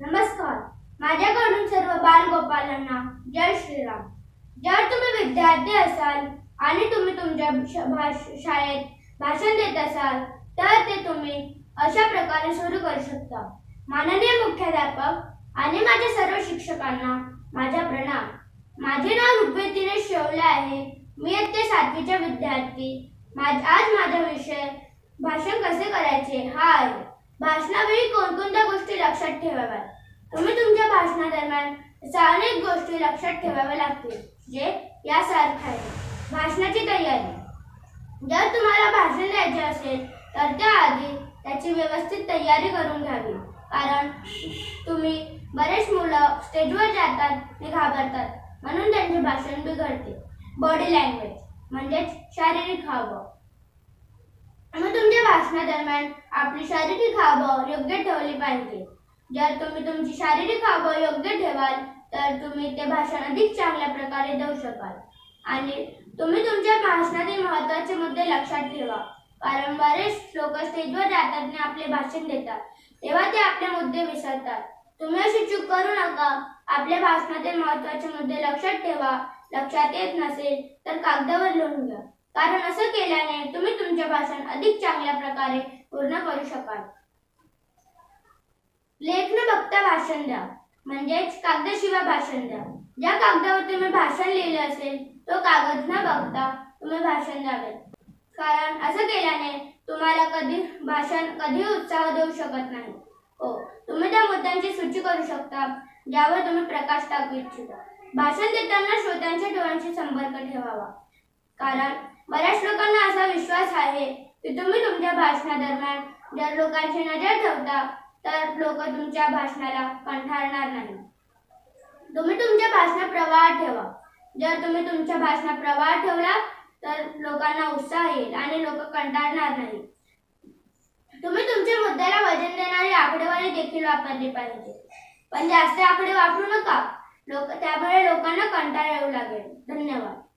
नमस्कार. माझ्याकडून सर्व बालगोपालांना जय श्रीराम. जर तुम्ही विद्यार्थी असाल आणि तुम्ही तुमच्या श- भाष- शाळेत भाषण देत असाल तर ते तुम्ही अशा प्रकारे सुरू करू शकता. माननीय मुख्याध्यापक आणि माझ्या सर्व शिक्षकांना माझा प्रणाम. माझे नाव रुपेतीने शिवले शेवले आहे. मी ते सातवीच्या विद्यार्थी. माझ- आज माझा विषय भाषण कसे करायचे हा आहे. भाषणावेळी कोणकोणत्या गोष्टी लक्षात ठेवाव्यात? तुम्ही तुमच्या भाषणादरम्यान अशा अनेक गोष्टी लक्षात ठेवाव्या लागतील जे यासारख्या आहेत भाषणाची तयारी. जर तुम्हाला भाषण द्यायचे असेल तर त्याआधी त्याची व्यवस्थित तयारी करून घ्यावी. कारण तुम्ही बरेच मुलं स्टेजवर जातात ते घाबरतात म्हणून त्यांचे भाषण बिघडते. बॉडी लँग्वेज म्हणजेच शारीरिक हावभाव. मग तुमच्या भाषणादरम्यान आपली शारीरिक हावभाव योग्य ठेवली पाहिजे. जर तुम्ही तुमची शारीरिक हावभाव योग्य ठेवाल तर तुम्ही ते भाषण अधिक चांगल्या प्रकारे देऊ शकाल. आणि तुम्ही तुमच्या भाषणातील महत्त्वाचे मुद्दे लक्षात ठेवा. कारण बरेच लोक स्टेजवर जातात आणि आपले भाषण देतात. तेव्हा ते आपले मुद्दे विसरतात. तुम्ही अशी चूक करू नका. आपल्या भाषणातील महत्त्वाचे मुद्दे लक्षात ठेवा. लक्षात येत नसेल तर कागदावर लिहून घ्या. कारण असं केल्याने तुम्ही भाषण अधिक चांगल्या प्रकारे पूर्ण करू शकाल. लेख न बघता भाषण द्या म्हणजेच कागदाशिवाय भाषण द्या. ज्या कागदावर तुम्ही भाषण लिहिले असेल तो कागद न बघता तुम्ही भाषण द्यावे. कारण असं केल्याने तुम्हाला कधी भाषण कधी उत्साह देऊ शकत नाही. हो तुम्ही त्या मुद्द्यांची सूची करू शकता ज्यावर तुम्ही प्रकाश टाकू इच्छिता. भाषण देताना श्रोत्यांच्या डोळ्यांशी संपर्क ठेवावा. कारण बऱ्याच लोकांना असा विश्वास आहे की तुम्ही तुमच्या भाषणादरम्यान जर लोकांची नजर ठेवता तर लोक तुमच्या भाषणाला कंठाळणार नाही तुम्ही तुमच्या भाषणात प्रवाह ठेवा. जर तुम्ही तुमच्या भाषणात प्रवाह ठेवला तर लोकांना उत्साह येईल आणि लोक कंटाळणार नाही तुम्ही तुमच्या मुद्द्याला वजन देणारी आकडेवारी देखील वापरली पाहिजे. पण जास्त आकडे वापरू नका. लोक त्यामुळे लोकांना कंटाळा येऊ लागेल. धन्यवाद.